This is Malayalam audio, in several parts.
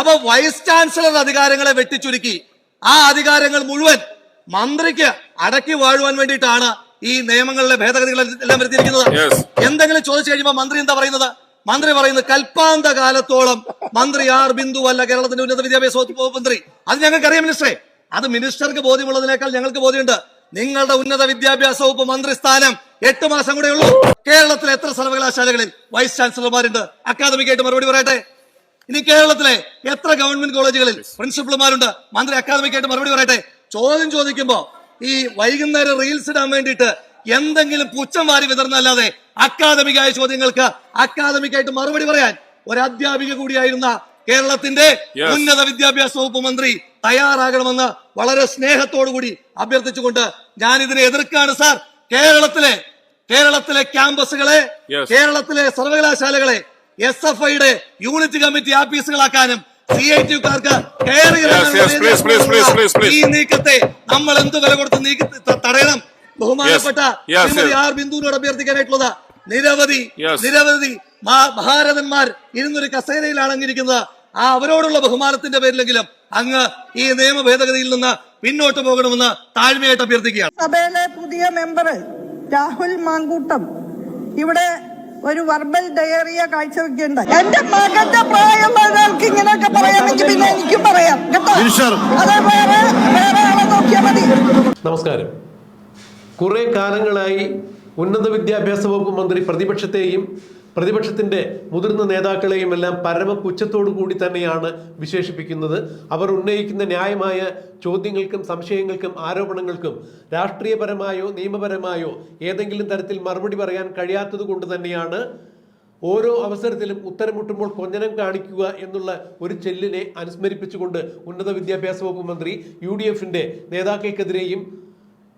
അപ്പൊ വൈസ് ചാൻസലർ അധികാരങ്ങളെ വെട്ടിച്ചുരുക്കി. ആ അധികാരങ്ങൾ മുഴുവൻ മന്ത്രിക്ക് അടക്കി വാഴുവാൻ വേണ്ടിയിട്ടാണ് ഈ നിയമങ്ങളിലെ ഭേദഗതികൾ എല്ലാം വരുത്തിയിരിക്കുന്നത്. എന്തെങ്കിലും ചോദിച്ചു കഴിയുമ്പോൾ മന്ത്രി എന്താ പറയുന്നത്? മന്ത്രി പറയുന്നത് കൽപ്പാന്ത കാലത്തോളം മന്ത്രി ആർ ബിന്ദു അല്ല കേരളത്തിന്റെ ഉന്നത വിദ്യാഭ്യാസ വകുപ്പ് മന്ത്രി. അത് ഞങ്ങൾക്കറിയാം മിനിസ്റ്ററെ. അത് മിനിസ്റ്റർക്ക് ബോധ്യമുള്ളതിനേക്കാൾ ഞങ്ങൾക്ക് ബോധ്യമുണ്ട്. നിങ്ങളുടെ ഉന്നത വിദ്യാഭ്യാസ വകുപ്പ് മന്ത്രി സ്ഥാനം എട്ട് മാസം കൂടെ ഉള്ളൂ. കേരളത്തിലെ എത്ര സർവകലാശാലകളിൽ വൈസ് ചാൻസലർമാരുണ്ട്? അക്കാദമിക്കായിട്ട് മറുപടി പറയട്ടെ. ഇനി കേരളത്തിലെ എത്ര ഗവൺമെന്റ് കോളേജുകളിൽ പ്രിൻസിപ്പൽമാരുണ്ട്? മന്ത്രി അക്കാദമിക് ആയിട്ട് മറുപടി പറയട്ടെ? ചോദ്യം ചോദിക്കുമ്പോ ഈ വൈകുന്നേരം റീൽസ് ഇടാൻ വേണ്ടിയിട്ട് എന്തെങ്കിലും പുച്ഛം വാരി വിതർന്നല്ലാതെ അക്കാദമികായ ചോദ്യങ്ങൾക്ക് അക്കാദമിക്കായിട്ട് മറുപടി പറയാൻ ഒരു അധ്യാപിക കൂടിയായിരുന്ന കേരളത്തിന്റെ ഉന്നത വിദ്യാഭ്യാസ വകുപ്പ് മന്ത്രി തയ്യാറാകണമെന്ന് വളരെ സ്നേഹത്തോടു കൂടി അഭ്യർത്ഥിച്ചുകൊണ്ട് ഞാൻ ഇതിനെ എതിർക്കാണ് സാർ. കേരളത്തിലെ കേരളത്തിലെ ക്യാമ്പസുകളെ കേരളത്തിലെ സർവകലാശാലകളെ എസ് എഫ് ഐയുടെ യൂണിറ്റ് കമ്മിറ്റി ആഫീസുകളാക്കാനും സി ഐ ടിക്കാർക്ക് കയറി Yes, yes, please, please, please, please, please. ഈ നീക്കത്തെ നമ്മൾ എന്ത് വില കൊടുത്ത് നീക്കി തടയണം ബഹുമാനപ്പെട്ട ശ്രീമതി ആർ ബിന്ദുവിനോട് അഭ്യർത്ഥിക്കാനായിട്ടുള്ളത് നിരവധി. നിരവധി മഹാരഥന്മാർ ഇരുന്നൊരു കസേരയിലാണ് അങ്ങിരിക്കുന്നത് ആ അവരോടുള്ള ബഹുമാനത്തിന്റെ പേരിലെങ്കിലും അങ്ങ് ഈ നിയമ ഭേദഗതിയിൽ നിന്ന് പിന്നോട്ട് പോകണമെന്ന് താഴ്മയായിട്ട് അഭ്യർത്ഥിക്കുകയാണ് സഭയിലെ പുതിയ മെമ്പർ രാഹുൽ മാങ്കൂട്ടം ഇവിടെ ഒരു വർബൽ ഡയറിയ കാഴ്ചവെക്കേണ്ട. എന്റെ മകന്റെ പ്രായമുള്ളവർക്ക് ഇങ്ങനെയൊക്കെ പറയാമെങ്കിൽ പിന്നെ എനിക്കും പറയാം കേട്ടോ? അത് വേറെ വേറെ ആളെ നോക്കിയാൽ മതി. നമസ്കാരം. കുറെ കാലങ്ങളായി ഉന്നത വിദ്യാഭ്യാസ വകുപ്പ് മന്ത്രി പ്രതിപക്ഷത്തെയും പ്രതിപക്ഷത്തിന്റെ മുതിർന്ന നേതാക്കളെയും എല്ലാം പരമപുച്ഛത്തോടു കൂടി തന്നെയാണ് വിശേഷിപ്പിക്കുന്നത്. അവർ ഉന്നയിക്കുന്ന ന്യായമായ ചോദ്യങ്ങൾക്കും സംശയങ്ങൾക്കും ആരോപണങ്ങൾക്കും രാഷ്ട്രീയപരമായോ നിയമപരമായോ ഏതെങ്കിലും തരത്തിൽ മറുപടി പറയാൻ കഴിയാത്തത് കൊണ്ട് തന്നെയാണ് ഓരോ അവസരത്തിലും ഉത്തരമുട്ടുമ്പോൾ കൊഞ്ഞനം കാണിക്കുക എന്നുള്ള ഒരു ചെല്ലിനെ അനുസ്മരിപ്പിച്ചുകൊണ്ട് ഉന്നത വിദ്യാഭ്യാസ വകുപ്പ് മന്ത്രി യു ഡി എഫിന്റെ നേതാക്കൾക്കെതിരെയും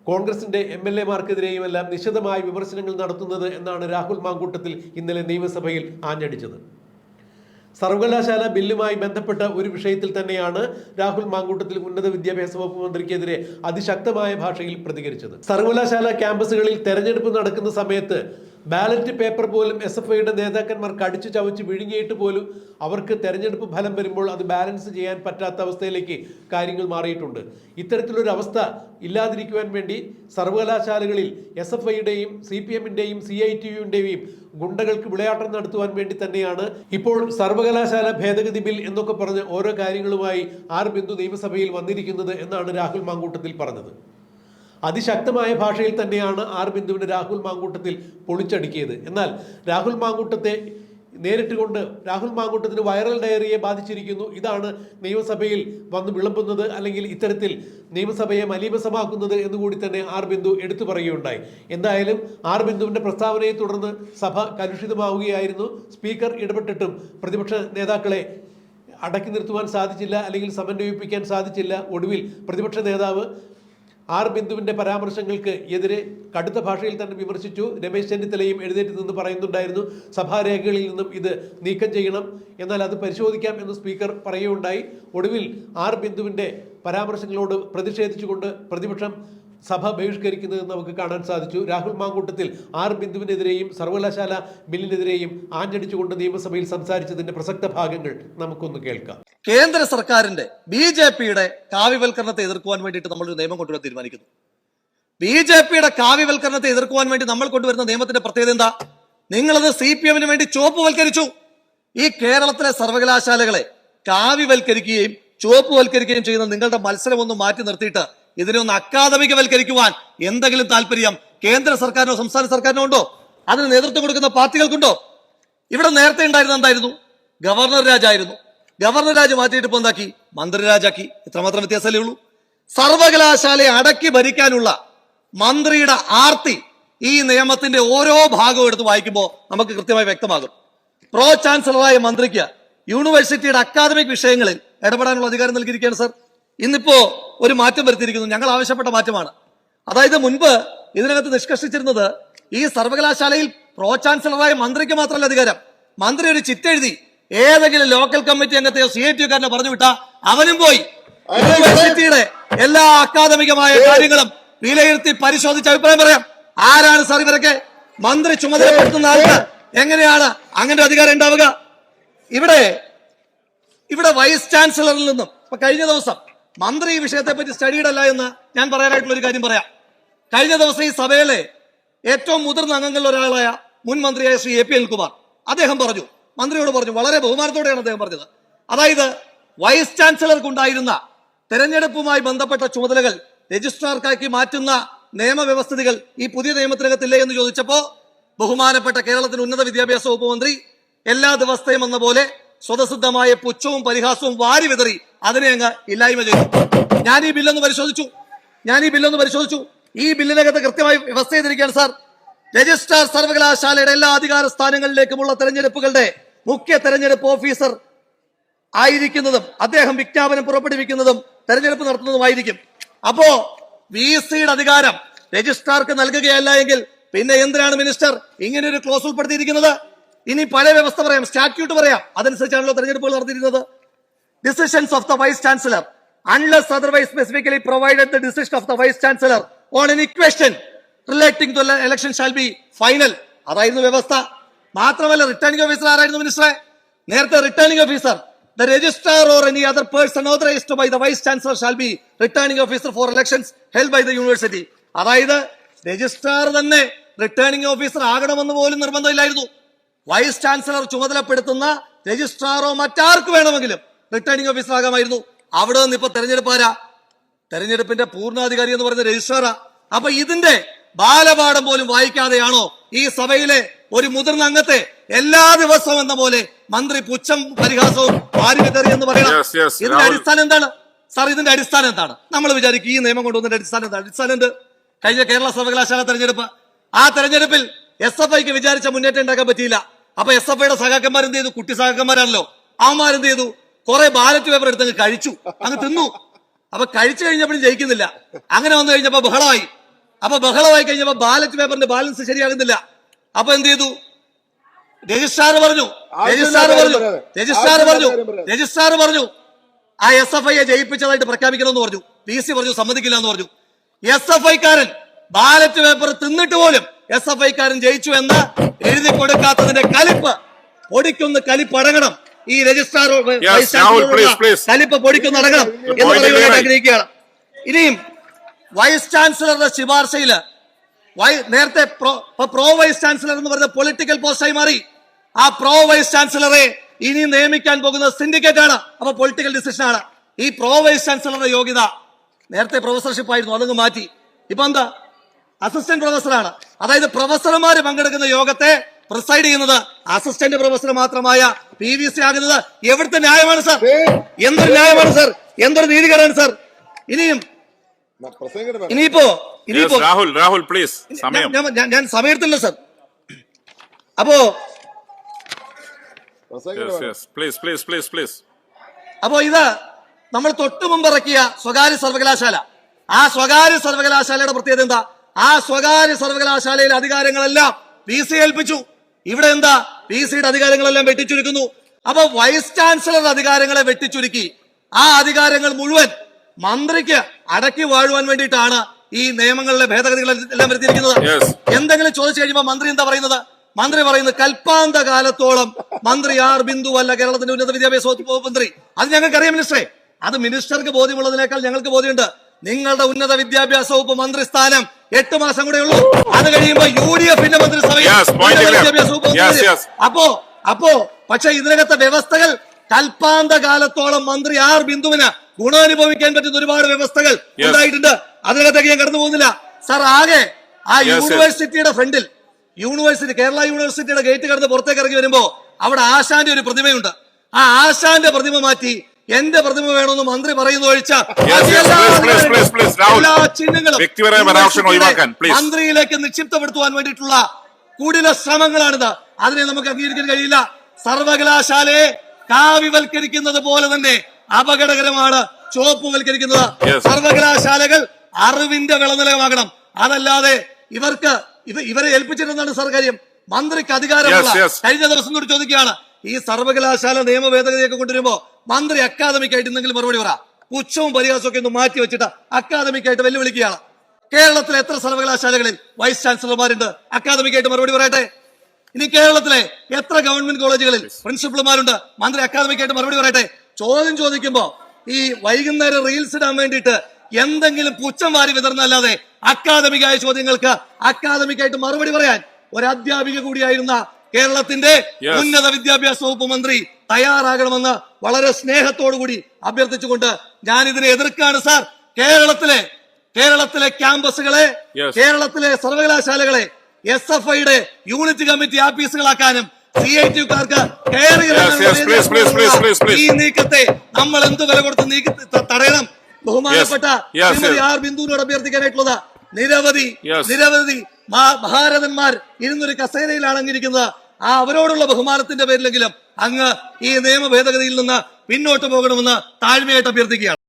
കോൺഗ്രസിന്റെ എം എൽ എമാർക്കെതിരെയും എല്ലാം നിശിതമായ വിമർശനങ്ങൾ നടത്തുന്നത് എന്നാണ് രാഹുൽ മാങ്കൂട്ടത്തിൽ ഇന്നലെ നിയമസഭയിൽ ആഞ്ഞടിച്ചത്. സർവകലാശാല ബില്ലുമായി ബന്ധപ്പെട്ട ഒരു വിഷയത്തിൽ തന്നെയാണ് രാഹുൽ മാങ്കൂട്ടത്തിൽ ഉന്നത വിദ്യാഭ്യാസ വകുപ്പ് മന്ത്രിക്കെതിരെ അതിശക്തമായ ഭാഷയിൽ പ്രതികരിച്ചത്. സർവകലാശാല ക്യാമ്പസുകളിൽ തെരഞ്ഞെടുപ്പ് നടക്കുന്ന സമയത്ത് ബാലറ്റ് പേപ്പർ പോലും എസ് എഫ് ഐയുടെ നേതാക്കന്മാർ കടിച്ചു ചവച്ച് വിഴുങ്ങിയിട്ട് പോലും അവർക്ക് തെരഞ്ഞെടുപ്പ് ഫലം വരുമ്പോൾ അത് ബാലൻസ് ചെയ്യാൻ പറ്റാത്ത അവസ്ഥയിലേക്ക് കാര്യങ്ങൾ മാറിയിട്ടുണ്ട്. ഇത്തരത്തിലൊരു അവസ്ഥ ഇല്ലാതിരിക്കുവാൻ വേണ്ടി സർവകലാശാലകളിൽ എസ് എഫ് ഐയുടെയും സി പി എമ്മിന്റെയും സി ഐ ടി യുവിന്റെയും ഗുണ്ടകൾക്ക് വിളയാട്ടം നടത്തുവാൻ വേണ്ടി തന്നെയാണ് ഇപ്പോൾ സർവകലാശാല ഭേദഗതി ബിൽ എന്നൊക്കെ പറഞ്ഞ് ഓരോ കാര്യങ്ങളുമായി ആർ ബിന്ദു നിയമസഭയിൽ വന്നിരിക്കുന്നത് എന്നാണ് രാഹുൽ മാങ്കൂട്ടത്തിൽ പറഞ്ഞത്. അതിശക്തമായ ഭാഷയിൽ തന്നെയാണ് ആർ ബിന്ദുവിനെ രാഹുൽ മാങ്കൂട്ടത്തിൽ പൊളിച്ചടുക്കിയത്. എന്നാൽ രാഹുൽ മാങ്കൂട്ടത്തെ നേരിട്ട് കൊണ്ട് രാഹുൽ മാങ്കൂട്ടത്തിന് വൈറൽ ഡയറിയെ ബാധിച്ചിരിക്കുന്നു. ഇതാണ് നിയമസഭയിൽ വന്ന് വിളമ്പുന്നത് അല്ലെങ്കിൽ ഇത്തരത്തിൽ നിയമസഭയെ മലീമസമാക്കുന്നത് എന്നുകൂടി തന്നെ ആർ ബിന്ദു എടുത്തു പറയുകയുണ്ടായി. എന്തായാലും ആർ ബിന്ദുവിന്റെ പ്രസ്താവനയെ തുടർന്ന് സഭ കലുഷിതമാവുകയായിരുന്നു. സ്പീക്കർ ഇടപെട്ടിട്ടും പ്രതിപക്ഷ നേതാക്കളെ അടക്കി നിർത്തുവാൻ സാധിച്ചില്ല അല്ലെങ്കിൽ സമന്വയിപ്പിക്കാൻ സാധിച്ചില്ല. ഒടുവിൽ പ്രതിപക്ഷ നേതാവ് ആർ ബിന്ദുവിന്റെ പരാമർശങ്ങൾക്ക് എതിരെ കടുത്ത ഭാഷയിൽ തന്നെ വിമർശിച്ചു. രമേശ് ചെന്നിത്തലയും എഴുന്നേറ്റ് നിന്ന് പറയുന്നുണ്ടായിരുന്നു സഭാരേഖകളിൽ നിന്നും ഇത് നീക്കം ചെയ്യണം എന്നാൽ അത് പരിശോധിക്കാം എന്ന് സ്പീക്കർ പറയുകയുണ്ടായി. ഒടുവിൽ ആർ ബിന്ദുവിന്റെ പരാമർശങ്ങളോട് പ്രതിഷേധിച്ചുകൊണ്ട് പ്രതിപക്ഷം സഭ ബഹിഷ്കരിക്കുന്നത് നമുക്ക് കാണാൻ സാധിച്ചു. രാഹുൽ മാങ്കൂട്ടത്തിൽ ആർ ബിന്ദുവിനെതിരെയും സർവകലാശാല ബില്ലിനെതിരെയും ആഞ്ഞടിച്ചുകൊണ്ട് നിയമസഭയിൽ സംസാരിച്ചതിന്റെ പ്രസക്ത ഭാഗങ്ങൾ നമുക്കൊന്ന് കേൾക്കാം. കേന്ദ്ര സർക്കാരിന്റെ ബി ജെ പിയുടെ കാവ്യവൽക്കരണത്തെ എതിർക്കുവാൻ വേണ്ടിയിട്ട് നമ്മളൊരു നിയമം കൊണ്ടുവരാൻ തീരുമാനിക്കുന്നു. ബി ജെ പിയുടെ കാവ്യവൽക്കരണത്തെ എതിർക്കുവാൻ വേണ്ടി നമ്മൾ കൊണ്ടുവരുന്ന നിയമത്തിന്റെ പ്രത്യേകത എന്താ? നിങ്ങളത് സി പി എമ്മിന് വേണ്ടി ചുവപ്പുവൽക്കരിച്ചു. ഈ കേരളത്തിലെ സർവകലാശാലകളെ കാവ്യവൽക്കരിക്കുകയും ചുവപ്പുവൽക്കരിക്കുകയും ചെയ്യുന്ന നിങ്ങളുടെ മത്സരം ഒന്ന് മാറ്റി നിർത്തിയിട്ട് ഇതിനെ ഒന്ന് അക്കാദമികവൽക്കരിക്കുവാൻ എന്തെങ്കിലും താല്പര്യം കേന്ദ്ര സർക്കാരിനോ സംസ്ഥാന സർക്കാരിനോ ഉണ്ടോ? അതിന് നേതൃത്വം കൊടുക്കുന്ന പാർട്ടികൾക്കുണ്ടോ? ഇവിടെ നേരത്തെ ഉണ്ടായിരുന്ന എന്തായിരുന്നു? ഗവർണർ രാജായിരുന്നു. ഗവർണർ രാജ് മാറ്റിയിട്ട് ഇപ്പൊ എന്താക്കി? മന്ത്രി രാജാക്കി. ഇത്രമാത്രം വ്യത്യാസമല്ലേ ഉള്ളൂ? സർവകലാശാലയെ അടക്കി ഭരിക്കാനുള്ള മന്ത്രിയുടെ ആർത്തി ഈ നിയമത്തിന്റെ ഓരോ ഭാഗവും എടുത്ത് വായിക്കുമ്പോൾ നമുക്ക് കൃത്യമായി വ്യക്തമാകും. പ്രോ ചാൻസലറായ മന്ത്രിക്ക് യൂണിവേഴ്സിറ്റിയുടെ അക്കാദമിക് വിഷയങ്ങളിൽ ഇടപെടാനുള്ള അധികാരം നൽകിയിരിക്കുകയാണ് സർ. ഇന്നിപ്പോ ഒരു മാറ്റം വരുത്തിയിരിക്കുന്നു. ഞങ്ങൾ ആവശ്യപ്പെട്ട മാറ്റമാണ്. അതായത് മുൻപ് ഇതിനകത്ത് നിഷ്കർഷിച്ചിരുന്നത് ഈ സർവകലാശാലയിൽ പ്രോ ചാൻസലറായ മന്ത്രിക്ക് മാത്രമല്ല അധികാരം. മന്ത്രി ഒരു ചിറ്റെഴുതി ഏതെങ്കിലും ലോക്കൽ കമ്മിറ്റി അംഗത്തെയോ സി ഐ ടി കാരനെ പറഞ്ഞു വിട്ടാ അവനും പോയി. യൂണിവേഴ്സിറ്റിയുടെ എല്ലാ അക്കാദമികമായ കാര്യങ്ങളും വിലയിരുത്തി പരിശോധിച്ച് അഭിപ്രായം പറയാം. ആരാണ് സാർ ഇവരൊക്കെ? മന്ത്രി ചുമതലപ്പെടുത്തുന്ന ആൾക്ക് എങ്ങനെയാണ് അങ്ങനെ അധികാരം ഉണ്ടാവുക? ഇവിടെ ഇവിടെ വൈസ് ചാൻസലറിൽ നിന്നും ഇപ്പൊ കഴിഞ്ഞ ദിവസം മന്ത്രി ഈ വിഷയത്തെ പറ്റി സ്റ്റഡീഡ് അല്ല എന്ന് ഞാൻ പറയാനായിട്ടുള്ള ഒരു കാര്യം പറയാം. കഴിഞ്ഞ ദിവസം ഈ സഭയിലെ ഏറ്റവും മുതിർന്ന അംഗങ്ങളിൽ ഒരാളായ മുൻ മന്ത്രിയായ ശ്രീ എ പി അനിൽകുമാർ അദ്ദേഹം പറഞ്ഞു മന്ത്രിയോട് പറഞ്ഞു വളരെ ബഹുമാനത്തോടെയാണ് അദ്ദേഹം പറഞ്ഞത്. അതായത് വൈസ് ചാൻസലർക്ക് ഉണ്ടായിരുന്ന തെരഞ്ഞെടുപ്പുമായി ബന്ധപ്പെട്ട ചുമതലകൾ രജിസ്ട്രാർക്കാക്കി മാറ്റുന്ന നിയമവ്യവസ്ഥിതികൾ ഈ പുതിയ നിയമത്തിനകത്തില്ലേ എന്ന് ചോദിച്ചപ്പോൾ ബഹുമാനപ്പെട്ട കേരളത്തിന്റെ ഉന്നത വിദ്യാഭ്യാസ വകുപ്പ് മന്ത്രി എല്ലാ ദിവസത്തെയും എന്ന പോലെ സ്വതസിദ്ധമായ പുച്ഛവും പരിഹാസവും വാരി വിതറി അതിനെ അങ്ങ് ഇല്ലായ്മ ചെയ്തു. ഞാൻ ഈ ബില്ലൊന്ന് പരിശോധിച്ചു. ഞാൻ ഈ ബില്ലൊന്ന് പരിശോധിച്ചു. ഈ ബില്ലിനകത്ത് കൃത്യമായി വ്യവസ്ഥ ചെയ്തിരിക്കുകയാണ് സാർ. രജിസ്ട്രാർ സർവകലാശാലയുടെ എല്ലാ അധികാര സ്ഥാനങ്ങളിലേക്കുമുള്ള തെരഞ്ഞെടുപ്പുകളുടെ മുഖ്യ തെരഞ്ഞെടുപ്പ് ഓഫീസർ ആയിരിക്കുന്നതും അദ്ദേഹം വിജ്ഞാപനം പുറപ്പെടുവിക്കുന്നതും തെരഞ്ഞെടുപ്പ് നടത്തുന്നതുമായിരിക്കും. അപ്പോ വി സിയുടെ അധികാരം രജിസ്ട്രാർക്ക് നൽകുകയല്ല എങ്കിൽ പിന്നെ എന്തിനാണ് മിനിസ്റ്റർ ഇങ്ങനെ ഒരു ക്ലോസ് ഉൾപ്പെടുത്തിയിരിക്കുന്നത്? ഇനി പല വ്യവസ്ഥ പറയാം സ്റ്റാറ്റ്യൂട്ട് പറയാം. അതനുസരിച്ചാണല്ലോ തെരഞ്ഞെടുപ്പുകൾ നടത്തിയിരുന്നത്. Decisions of the vice chancellor. Unless otherwise specifically provided the decision of the vice chancellor on any question relating to the election shall be final. അതായിരുന്നു വ്യവസ്ഥ. മാത്രമല്ല റിട്ടേണിംഗ് ഓഫീസർ ആരായിരുന്നു മിനിസ്റ്ററെ നേരത്തെ returning officer the registrar or any other person authorised by the vice chancellor shall be returning officer for elections held by the university അതായത് രജിസ്ട്രാർ തന്നെ റിട്ടേണിംഗ് ഓഫീസർ ആകണമെന്ന് പോലും നിർബന്ധമില്ലായിരുന്നു. വൈസ് ചാൻസലർ ചുമതലപ്പെടുത്തുന്ന രജിസ്ട്രാറോ മറ്റാർക്ക് വേണമെങ്കിലും റിട്ടേണിംഗ് ഓഫീസർ ആകാമായിരുന്നു. അവിടെ നിന്ന് ഇപ്പൊ തെരഞ്ഞെടുപ്പ് ആരാ? തെരഞ്ഞെടുപ്പിന്റെ പൂർണാധികാരി എന്ന് പറയുന്ന രജിസ്ട്രാറാ. അപ്പൊ ഇതിന്റെ ബാലപാഠം പോലും വായിക്കാതെയാണോ ഈ സഭയിലെ ഒരു മുതിർന്ന അംഗത്തെ എല്ലാ ദിവസവും എന്ന പോലെ മന്ത്രി പുച്ഛം പരിഹാസവും വാരിവിതറി എന്ന് പറയണം. ഇതിന്റെ അടിസ്ഥാനം എന്താണ്? സാർ ഇതിന്റെ അടിസ്ഥാനം എന്താണ്? നമ്മൾ വിചാരിക്കും ഈ നിയമം കൊണ്ടുവന്നതിന്റെ അടിസ്ഥാനം എന്താണ്? അടിസ്ഥാനം എന്ത്? കഴിഞ്ഞ കേരള സർവകലാശാല തെരഞ്ഞെടുപ്പ്. ആ തെരഞ്ഞെടുപ്പിൽ എസ് എഫ് ഐക്ക് വിചാരിച്ച മുന്നേറ്റം ഉണ്ടാക്കാൻ പറ്റിയില്ല. അപ്പൊ എസ് എഫ് ഐയുടെ സഹാക്കന്മാർ എന്ത് ചെയ്തു? കുട്ടി സഹാക്കന്മാരാണല്ലോ അവന്മാരെന്ത് ചെയ്തു? കുറെ ബാലറ്റ് പേപ്പർ എടുത്ത് അങ്ങ് കഴിച്ചു. അങ്ങ് തിന്നു. അപ്പൊ കഴിച്ചു കഴിഞ്ഞപ്പോഴും ജയിക്കുന്നില്ല. അങ്ങനെ വന്നു കഴിഞ്ഞപ്പോ ബഹളമായി. അപ്പൊ ബഹളമായി കഴിഞ്ഞപ്പോ ബാലറ്റ് പേപ്പറിന്റെ ബാലൻസ് ശരിയാകുന്നില്ല. അപ്പൊ എന്ത് ചെയ്തു? രജിസ്ട്രാർ പറഞ്ഞു. രജിസ്ട്രാർ പറഞ്ഞു. രജിസ്ട്രാർ പറഞ്ഞു. രജിസ്ട്രാർ പറഞ്ഞു. ആ എസ് എഫ് ഐയെ ജയിപ്പിച്ചതായിട്ട് പ്രഖ്യാപിക്കണമെന്ന് പറഞ്ഞു. പി സി പറഞ്ഞു സമ്മതിക്കില്ല എന്ന് പറഞ്ഞു എസ് എഫ് ഐക്കാരൻ ബാലറ്റ് പേപ്പർ തിന്നിട്ട് പോലും എസ് എഫ് ഐക്കാരൻ ജയിച്ചു എന്ന് എഴുതി കൊടുക്കാത്തതിന്റെ കലിപ്പ് ഒടിക്കൊന്ന് കലിപ്പ് അടങ്ങണം ഈ രജിസ്ട്രാർ. കലിപ്പ് പൊടിക്കൊന്ന് അടങ്ങണം എന്ന് പറയുവാൻ ആഗ്രഹിക്കുകയാണ്. ഇനിയും വൈസ് ചാൻസലറുടെ ശുപാർശയിൽ നേരത്തെ പ്രോ വൈസ് ചാൻസലർ എന്ന് പറയുന്ന പൊളിറ്റിക്കൽ പോസ്റ്റായി മാറി. ആ പ്രോ വൈസ് ചാൻസലറെ ഇനി നിയമിക്കാൻ പോകുന്ന സിൻഡിക്കേറ്റ് ആണ് അപ്പൊ പൊളിറ്റിക്കൽ ഡിസിഷൻ ആണ് ഈ പ്രോ വൈസ് ചാൻസലറുടെ യോഗ്യത നേരത്തെ പ്രൊഫസർഷിപ്പ് ആയിരുന്നു അതങ്ങ് മാറ്റി. ഇപ്പൊ എന്താ? അസിസ്റ്റന്റ് പ്രൊഫസറാണ്. അതായത് പ്രൊഫസർമാര് പങ്കെടുക്കുന്ന യോഗത്തെ പ്രിസൈഡ് ചെയ്യുന്നത് അസിസ്റ്റന്റ് പ്രൊഫസർ മാത്രമായ പി വി സി ആകുന്നത് എവിടുത്തെ ന്യായമാണ് സാർ എന്തൊരു ന്യായമാണ് സാർ എന്തൊരു നീതികേടാണ് സാർ ഇനിയും ഇനിയിപ്പോ ഇനിയിപ്പോ രാഹുൽ രാഹുൽ പ്ലീസ് സമയം. ഞാൻ- സമയത്തില്ല സർ അപ്പോ പ്ലീസ് പ്ലീസ് പ്ലീസ് പ്ലീസ് അപ്പോ ഇത് നമ്മൾ തൊട്ടു മുമ്പ് ഇറക്കിയ സ്വകാര്യ സർവകലാശാല. ആ സ്വകാര്യ സർവകലാശാലയുടെ പ്രത്യേകത എന്താ? ആ സ്വകാര്യ സർവകലാശാലയിലെ അധികാരങ്ങളെല്ലാം പി സി ഏൽപ്പിച്ചു. ഇവിടെ എന്താ പി സിയുടെ അധികാരങ്ങളെല്ലാം വെട്ടിച്ചുരുക്കുന്നു. അപ്പൊ വൈസ് ചാൻസലർ അധികാരങ്ങളെ വെട്ടിച്ചുരുക്കി. ആ അധികാരങ്ങൾ മുഴുവൻ മന്ത്രിക്ക് അടക്കി വാഴുവാൻ വേണ്ടിയിട്ടാണ് ഈ നിയമങ്ങളിലെ ഭേദഗതികൾ എല്ലാം വരുത്തിയിരിക്കുന്നത്. എന്തെങ്കിലും ചോദിച്ചു കഴിയുമ്പോൾ മന്ത്രി എന്താ പറയുന്നത്? മന്ത്രി പറയുന്നത് കൽപ്പാന്ത കാലത്തോളം മന്ത്രി ആർ ബിന്ദു അല്ല കേരളത്തിന്റെ ഉന്നത വിദ്യാഭ്യാസ വകുപ്പ് മന്ത്രി. അത് ഞങ്ങൾക്കറിയാം മിനിസ്റ്ററെ. അത് മിനിസ്റ്റർക്ക് ബോധ്യമുള്ളതിനേക്കാൾ ഞങ്ങൾക്ക് ബോധ്യമുണ്ട്. നിങ്ങളുടെ ഉന്നത വിദ്യാഭ്യാസ വകുപ്പ് മന്ത്രി സ്ഥാനം എട്ട് മാസം കൂടെ ഉള്ളൂ. അത് കഴിയുമ്പോൾ യു ഡി എഫിന്റെ അപ്പോ അപ്പോ പക്ഷെ ഇതിനകത്തെ വ്യവസ്ഥകൾ കൽപ്പാന്ത കാലത്തോളം മന്ത്രി ആർ ബിന്ദുവിന് ഗുണാനുഭവിക്കാൻ പറ്റുന്ന ഒരുപാട് വ്യവസ്ഥകൾ ഉണ്ടായിട്ടുണ്ട്. അതിനകത്തേക്ക് ഞാൻ കടന്നു പോകുന്നില്ല. സാർ ആകെ ആ. യൂണിവേഴ്സിറ്റിയുടെ ഫ്രണ്ടിൽ യൂണിവേഴ്സിറ്റി കേരള യൂണിവേഴ്സിറ്റിയുടെ ഗേറ്റ് കടന്ന് പുറത്തേക്ക് ഇറങ്ങി വരുമ്പോ അവിടെ ആശാന്റെ ഒരു പ്രതിമയുണ്ട്. ആ ആശാന്റെ പ്രതിമ മാറ്റി എന്റെ പ്രതിമ വേണമെന്ന് മന്ത്രി പറയുന്നു ഒഴിച്ച എല്ലാ ചിഹ്നങ്ങളും. മന്ത്രിയിലേക്ക് നിക്ഷിപ്തപ്പെടുത്തുവാൻ വേണ്ടിയിട്ടുള്ള കുടില ശ്രമങ്ങളാണിത്. അതിനെ നമുക്ക് അംഗീകരിക്കാൻ കഴിയില്ല. സർവകലാശാലയെ കാവ്യവൽക്കരിക്കുന്നത് പോലെ തന്നെ അപകടകരമാണ് ചുവപ്പുവൽക്കരിക്കുന്നത്. വൽക്കരിക്കുന്നത് സർവകലാശാലകൾ അറിവിന്റെ വിളനിലയമാകണം അതല്ലാതെ ഇവർക്ക് ഇവ ഇവരെ ഏൽപ്പിച്ചിരുന്നതാണ് സാർ കാര്യം. മന്ത്രിക്ക് അധികാരമുള്ള. കഴിഞ്ഞ ദിവസം കൂടി ചോദിക്കുകയാണ്. ഈ സർവകലാശാല നിയമ ഭേദഗതിയൊക്കെ കൊണ്ടുവരുമ്പോ മന്ത്രി അക്കാദമിക്കായിട്ട് എന്തെങ്കിലും മറുപടി പറ. പുച്ഛവും പരിഹാസവും ഒക്കെ ഒന്ന് മാറ്റി വെച്ചിട്ട് അക്കാദമിക് അക്കാദമിക്കായിട്ട് വെല്ലുവിളിക്കുകയാണ്. കേരളത്തിലെ എത്ര സർവകലാശാലകളിൽ വൈസ് ചാൻസലർമാരുണ്ട്? അക്കാദമിക്കായിട്ട് മറുപടി പറയട്ടെ. ഇനി കേരളത്തിലെ എത്ര ഗവൺമെന്റ് കോളേജുകളിൽ പ്രിൻസിപ്പൽമാരുണ്ട് മന്ത്രി അക്കാദമിക്കായിട്ട് മറുപടി പറയട്ടെ. ചോദ്യം ചോദിക്കുമ്പോ ഈ വൈകുന്നേരം റീൽസ് ഇടാൻ വേണ്ടിയിട്ട് എന്തെങ്കിലും പുച്ഛം വാരി വിതർന്നല്ലാതെ അക്കാദമികായ ചോദ്യങ്ങൾക്ക് അക്കാദമിക്കായിട്ട് മറുപടി പറയാൻ ഒരു അധ്യാപിക കൂടിയായിരുന്ന കേരളത്തിന്റെ ഉന്നത വിദ്യാഭ്യാസ വകുപ്പ് മന്ത്രി തയ്യാറാകണമെന്ന് വളരെ സ്നേഹത്തോടു കൂടി അഭ്യർത്ഥിച്ചുകൊണ്ട് ഞാൻ ഇതിനെ എതിർക്കാണ് സാർ. കേരളത്തിലെ കേരളത്തിലെ ക്യാമ്പസുകളെ കേരളത്തിലെ സർവകലാശാലകളെ എസ് എഫ് ഐയുടെ യൂണിറ്റ് കമ്മിറ്റി ആഫീസുകളാക്കാനും സി ഐ ടിക്കാർക്ക് കയറി please, please. ഈ നീക്കത്തെ നമ്മൾ എന്ത് വില കൊടുത്ത് നീക്കി തടയണം? ബഹുമാനപ്പെട്ട ശ്രീമതി ആർ ബിന്ദുവിനോട് അഭ്യർത്ഥിക്കാനായിട്ടുള്ളത് നിരവധി. നിരവധി മഹാരഥന്മാർ ഇരുന്നൊരു കസേരയിലാണ് അങ്ങിരിക്കുന്നത് ആ അവരോടുള്ള ബഹുമാനത്തിന്റെ പേരിലെങ്കിലും അങ്ങ് ഈ നിയമ ഭേദഗതിയിൽ നിന്ന് പിന്നോട്ട് പോകണമെന്ന് താഴ്മയായിട്ട് അഭ്യർത്ഥിക്കുകയാണ്.